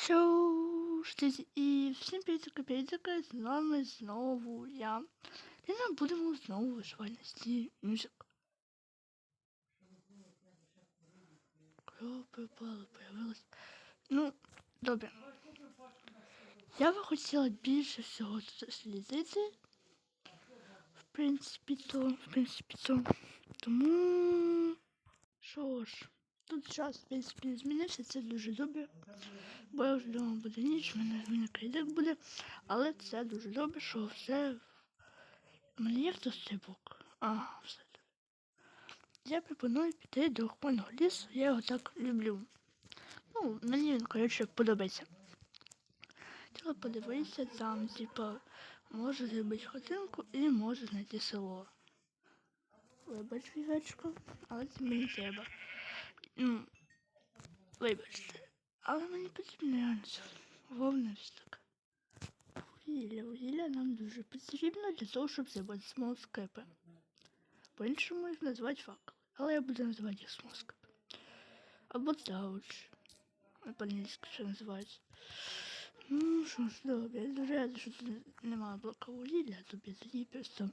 Шоу, і всім привітки, з нами знову я. І нам будемо знову вишивати на стіні мюзик. Кров пропала, появилась. Ну, добре. Я би хотіла більше всього тут слідити. В принципі, то, в принципі, то. Тому. Що ж, тут час, в принципі, не змінився, це дуже добре. Бо я вже думав, буде ніч, в мене, в мене буде. Але це дуже добре, що все. У мене є хтось стрибок. А, все. Я пропоную піти до хвойного лісу, я його так люблю. Ну, мені він, коротше, подобається. Треба подивитися там, типа, може зробити хатинку і може знайти село. Вибач, вівечко, але це мені треба. Ну, вибачте. Але мені потрібно реально вовна так. Вугілля, вугілля нам дуже потрібно для того, щоб зробити смолскипи. По-іншому їх називати факел. Але я буду називати їх смолскипи. Або тауч. По-англійськи ще називається. Ну, що ж, добре, я дуже рада, що тут немає блока вугілля, тобі тоді просто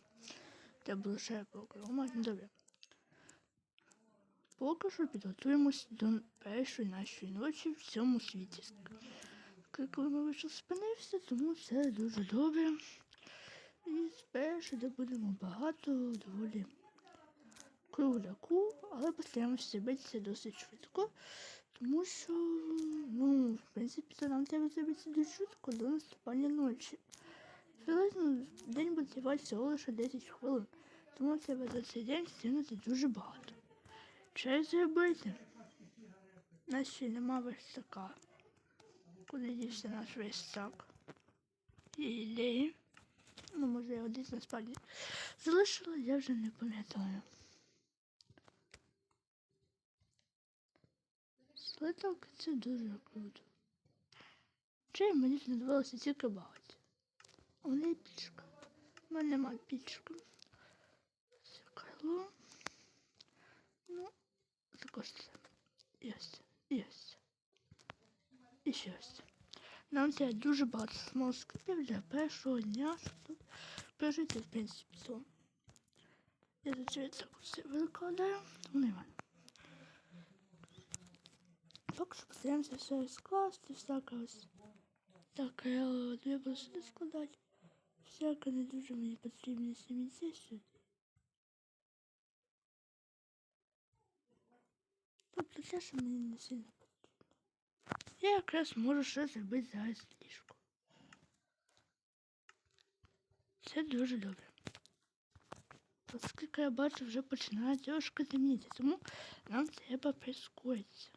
треба було ще блока. Ну, добре. Поки що підготуємось до першої нашої ночі в цьому світі. Коли ми вийшов спинився, тому це дуже добре. І спершу добудемо багато доволі кругляку, але постараємося битися досить швидко, тому що, ну, в принципі, це нам треба зробити дуже швидко до наступання ночі. Приблизно день буде тривати всього лише 10 хвилин, тому треба за цей день стягнути дуже багато. Що зробити? У нас ще нема верстака. Куди дівся наш верстак? Ілі. Ну, може, я десь насправді залишила, я вже не пам'ятаю. Слиток це дуже круто. Чи мені знадобилося тільки багато. У мене пічка. У мене немає пічки. Ну, також це. Єсть. Єсть. І ще ось. Нам треба дуже багато смоскипів для першого дня, щоб прожити, в принципі, сон. Я звичайно так все викладаю. Ну, нормально. Поки що постараємося все скласти, всяке ось. Так, я треба сюди складати. Всяке не дуже мені потрібне сміття сюди. Тобто те, що мені не сильно потрібно. Я якраз можу щось зробити зараз ліжко. Це дуже добре. Оскільки я бачу, вже починає трошки темніти, тому нам треба прискоритися.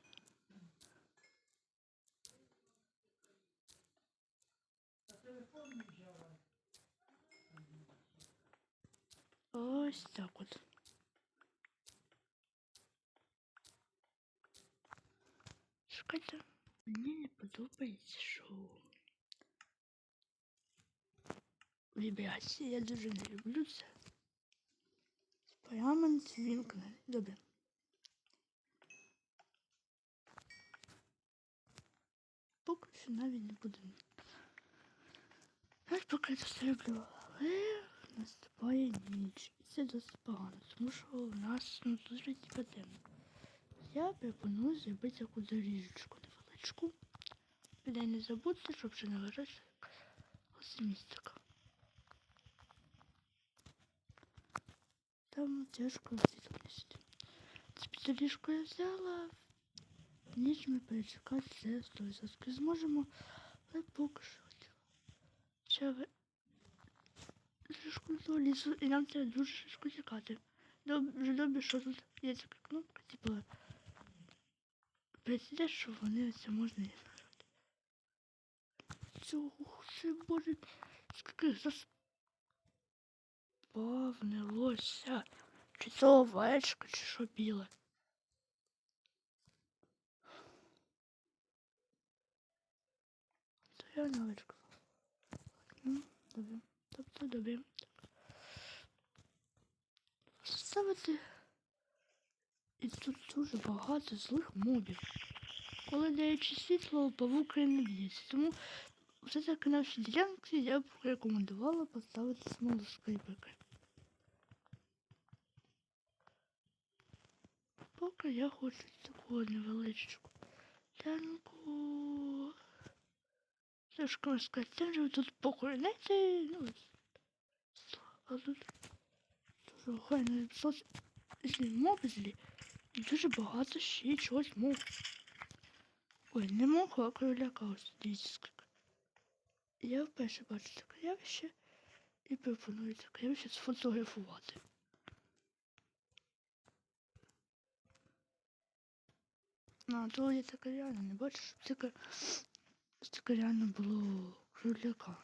Ось так от. Чекайте. Мені не подобається, що вібрації. Я дуже не люблю це. На цвінкне. Добре. Поки що навіть не будемо. Ось поки це люблю. Але наступає ніч. І це досить погано, тому що у нас ну, дуже темно. Я пропоную зробити таку доріжечку невеличку. Де не забудьте, щоб вже не лежати ось містика. Там тяжко віднести. Це доріжку я взяла. Ніч ми перечекати це 100% зможемо, але поки що. Ще ви до лісу і нам треба дуже швидко тікати. Дуже добре, що тут є така кнопка, типу Представляєш, що вони це можна і нажати. Цього боже, скільки заспавнилося. Чи це овечка, чи що біле. Це я на овечку. Ну, добре. Тобто добре. Ставити. І тут дуже багато злих мобів. коли даючи світло, павук не б'ється. Тому все таки на всі ділянки я б рекомендувала поставити смолоскипики. Поки я хочу таку невеличку можна сказати, вже тут покорінеться, ну, а тут дуже охайно соц мобзлі. Дуже багато ще чогось мов. Ой, не мог, а кроляка ось скільки. Я вперше бачу таке явище і пропоную таке явище сфотографувати. А, то я таке реально не бачу, щоб таке, таке реально було кроляка.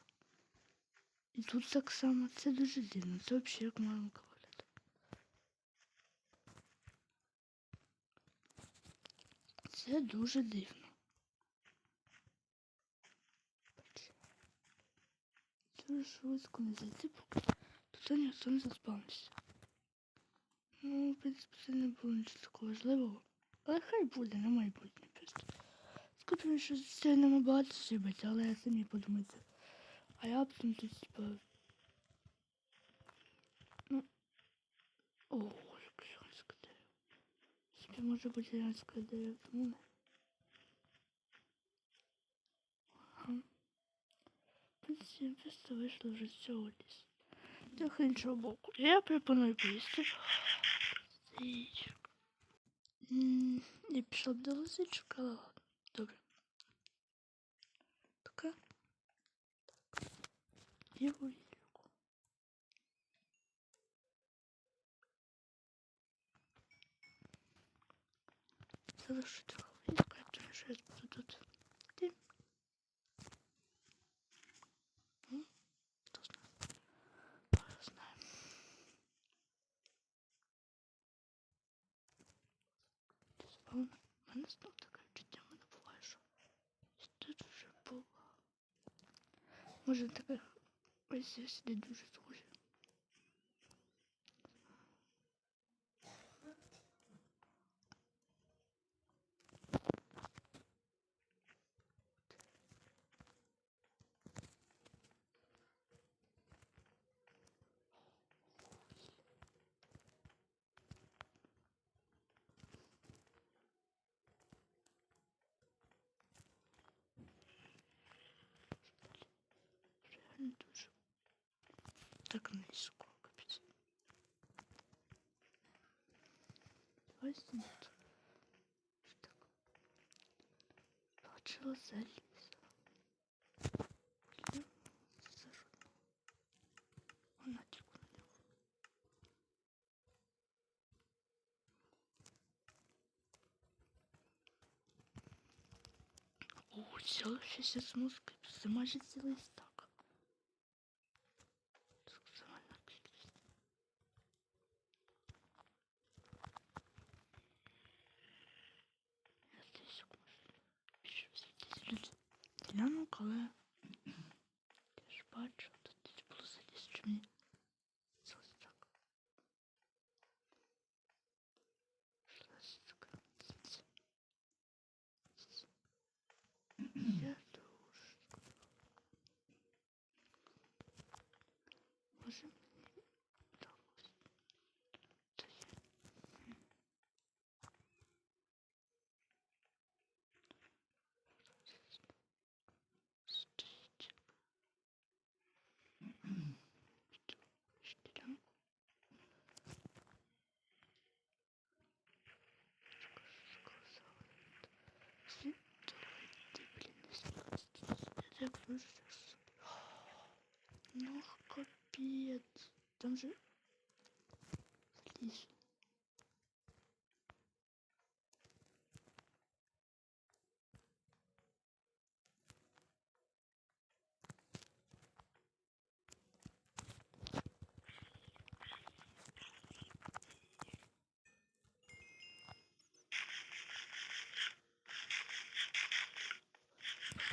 І тут так само, це дуже дивно, це взагалі як маленька Це дуже дивно. Дуже швидко не зайти, поки тут ніхто не заспавнився. Ну, в принципі, це не було нічого такого важливого. Але хай буде на майбутнє просто. Скупимо, що це не багато зробити, але я самі подумайте. А я там тут типа. Ну. О, яке янське дерево. Собі може бути янське дерево. Просто вийшло вже з цього лісу. Так іншого боку. Я пропоную поїсти. Я пішла б до лисичок, але. Добре. Така. І вугілку. Залишу тому що я буду тут. Ти. Хто знає? Хто знає. У мене знов таке відчуття, мене буває, що тут вже була. Може таке ось сюди дуже схоже. Реально дуже так низько, капець. Ось нет. Так. Бачила заліз. Я сажу. Вона тільки на нього. О, взяла ще з мозки. Це майже цілий стак. Це максимальна кількість. Я десь може більше взяти люди. Ділянок, але я ж бачу, тут десь було заліз, що мені це ось так. Щось таке. Я дуже Може мені так ось. Це є. Стоїть. Штілянку. Всі давайте, блін, не спасти. Я так дуже собі. Ну, капець. Там же ліс.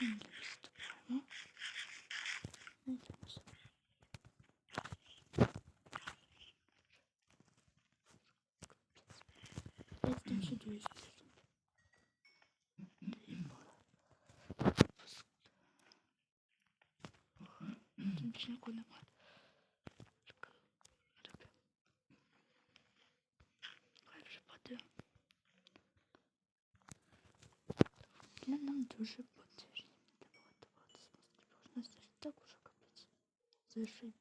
Не звуку немає. Хай вже падає. Не ну, нам дуже потрібно. Доводилося. Можна так уже капець. Завершить.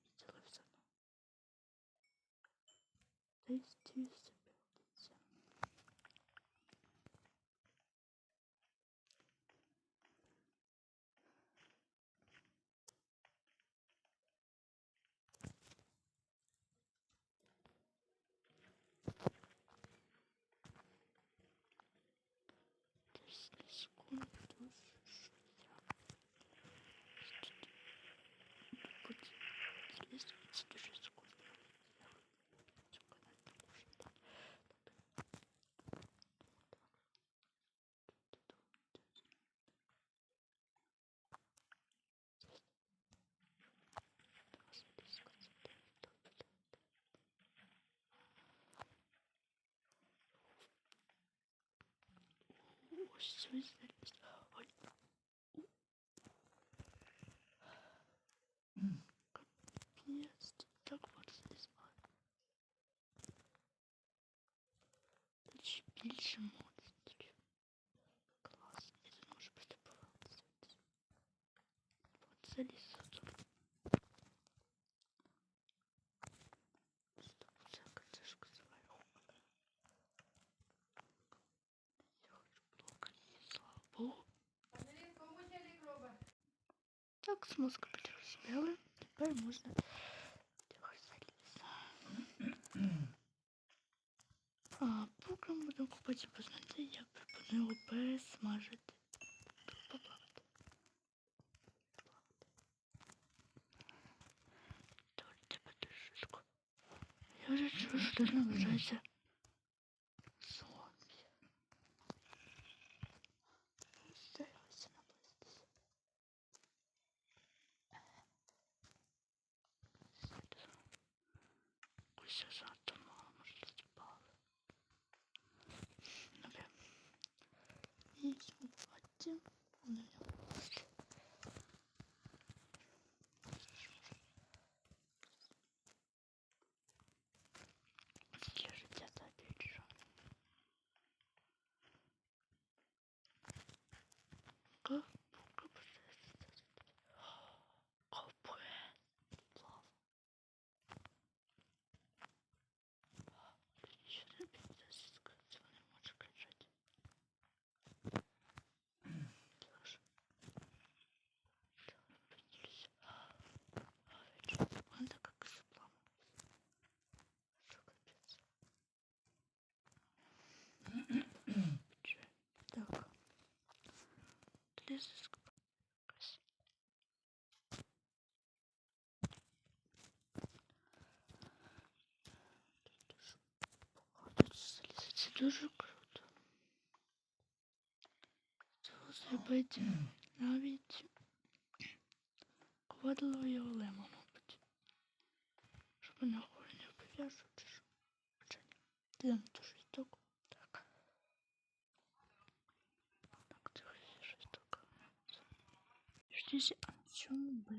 Більше монстрів. Клас, я тут можу просто повалитися. От заліз мозку підрозуміли. Тепер можна трохи залізти. А поки ми будемо купити познати, я пропоную пересмажити. Поплавати. Добре, тебе дуже швидко. Я вже чую, що тут Ось занадто мало, може зіпали. Добре. І потім вони ось. Ось для життя та більше. Ка- ка- Капець. Плав. Що це піздець, сказати, вони можуть кричати. Тож. Чого не поділися? Вон так как заплав. Що капець. Че? Так. Ліза якась. Тут залізти це дуже круто. Цього зробити навіть ковадло і олема, мабуть. Щоб на горі не що. Хоча ні. Ти там дуже штуку. Так. Так, це щось таке. Ждіть, а на чому ми